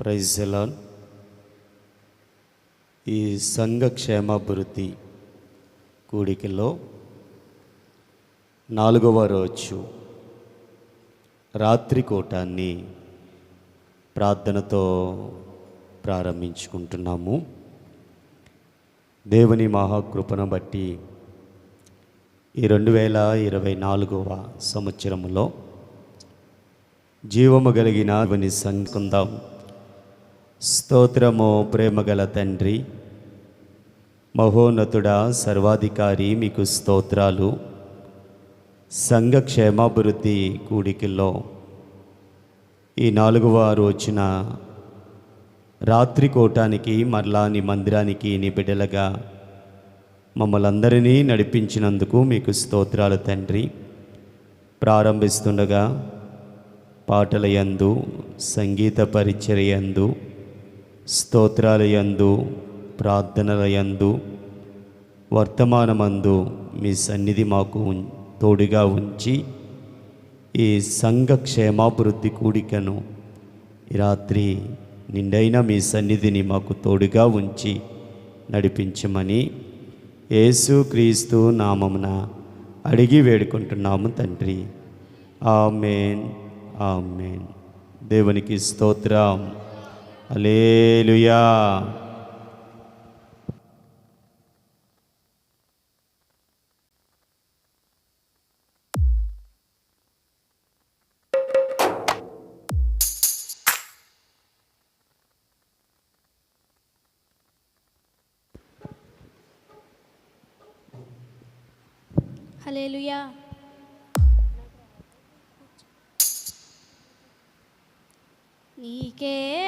Praise Elon ఈ సంఘ క్షేమాభివృద్ధి కూడికలో నాలుగవ రోజు రాత్రి కూటాన్ని ప్రార్థనతో ప్రారంభించుకుంటున్నాము. దేవుని మహాకృపను బట్టి ఈ రెండు వేల ఇరవై నాలుగవ సంవత్సరములో జీవము కలిగిన దేవుని సంకుందాం స్తోత్రము ప్రేమగల తండ్రి మహోన్నతుడా సర్వాధికారి మీకు స్తోత్రాలు. సంఘ క్షేమాభివృద్ధి కూడికల్లో ఈ నాలుగవ రోజున రాత్రి కోటానికి మరలా నీ మందిరానికి నీ బిడ్డలుగా మమ్మల్ని నడిపించినందుకు మీకు స్తోత్రాలు తండ్రి. ప్రారంభిస్తుండగా పాటల యందు సంగీత పరిచర్యందు స్తోత్రాలయందు ప్రార్థనలయందు యందు ప్రార్థనల యందు వర్తమానమందు మీ సన్నిధి మాకు ఉం- తోడుగా ఉంచి ఈ సంఘ క్షేమాభివృద్ధి కూడికను రాత్రి నిండైన మీ సన్నిధిని మాకు తోడుగా ఉంచి నడిపించమని యేసు క్రీస్తు నామమున అడిగి వేడుకుంటున్నాము తండ్రి. ఆమెన్. ఆమెన్. దేవునికి స్తోత్రం. అలేలుయా హలేలుయా నీకేగా నా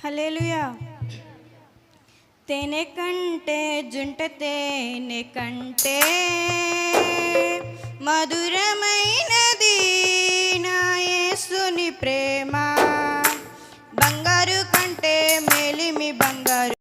హలేలుయా తేనె కంటే జుంట తేనె కంటే మధురమైనది నాయసుని ప్రేమ. బంగారు కంటే మేలిమి బంగారు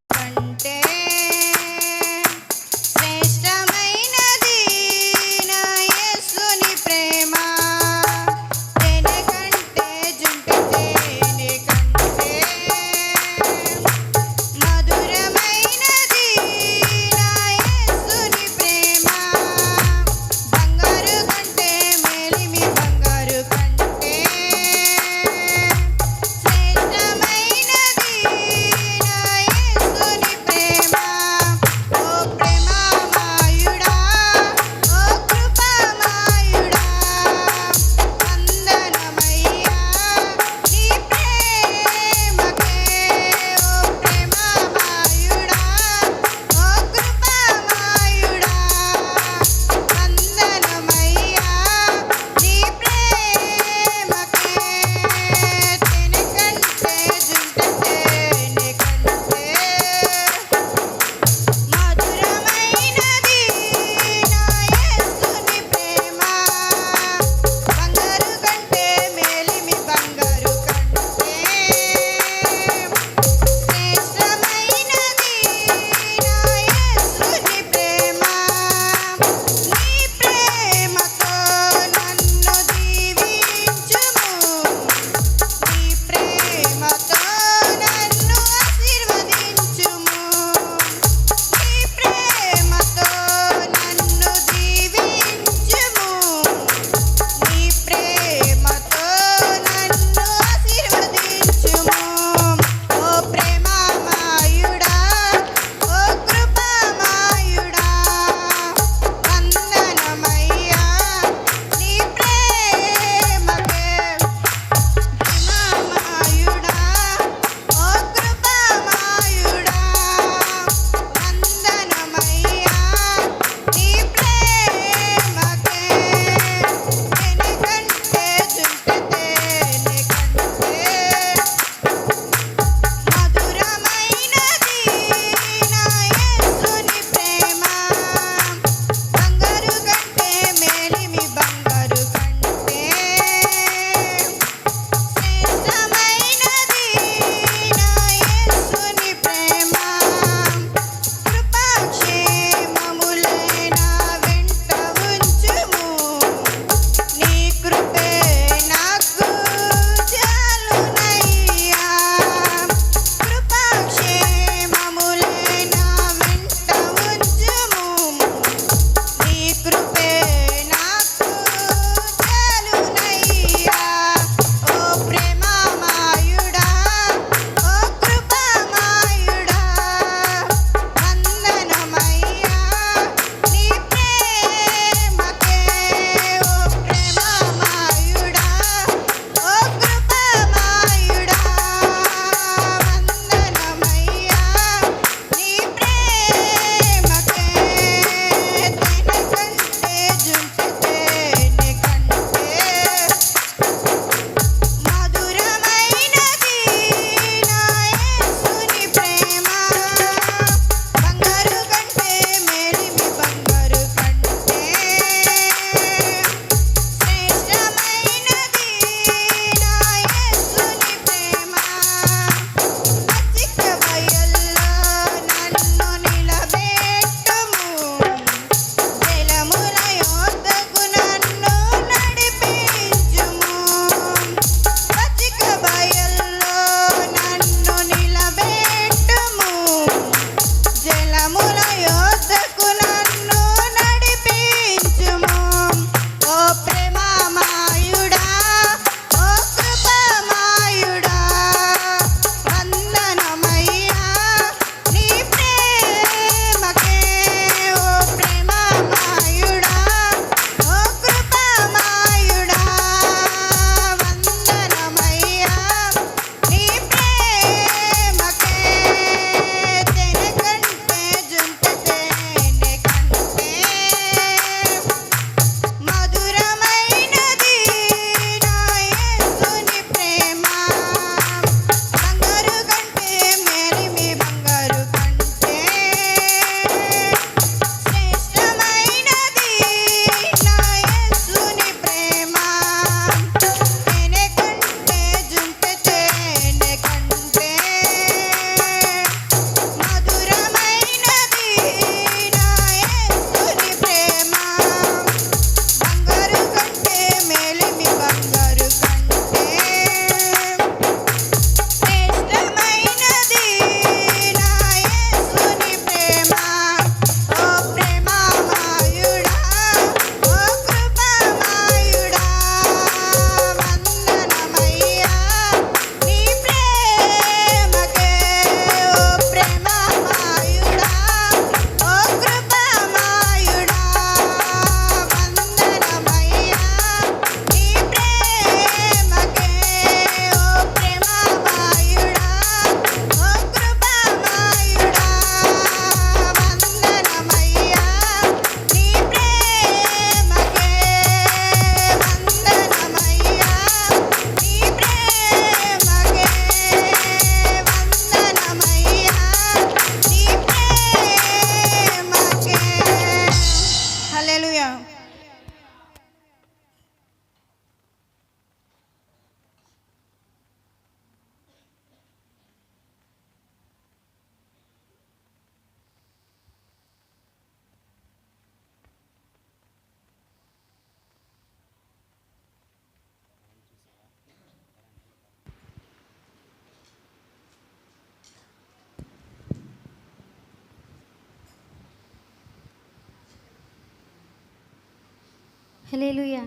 హలేలుయా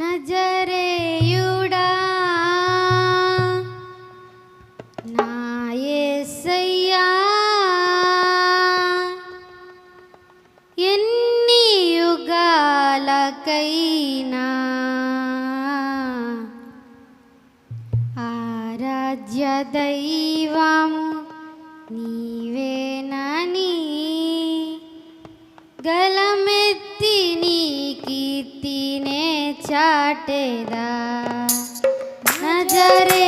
నజరేయుడా నా యేసయ్యా ఎన్ని యుగాలకైనా ఆరాధ్య దైవము నీవేనని గలమే चाटेदा नजरे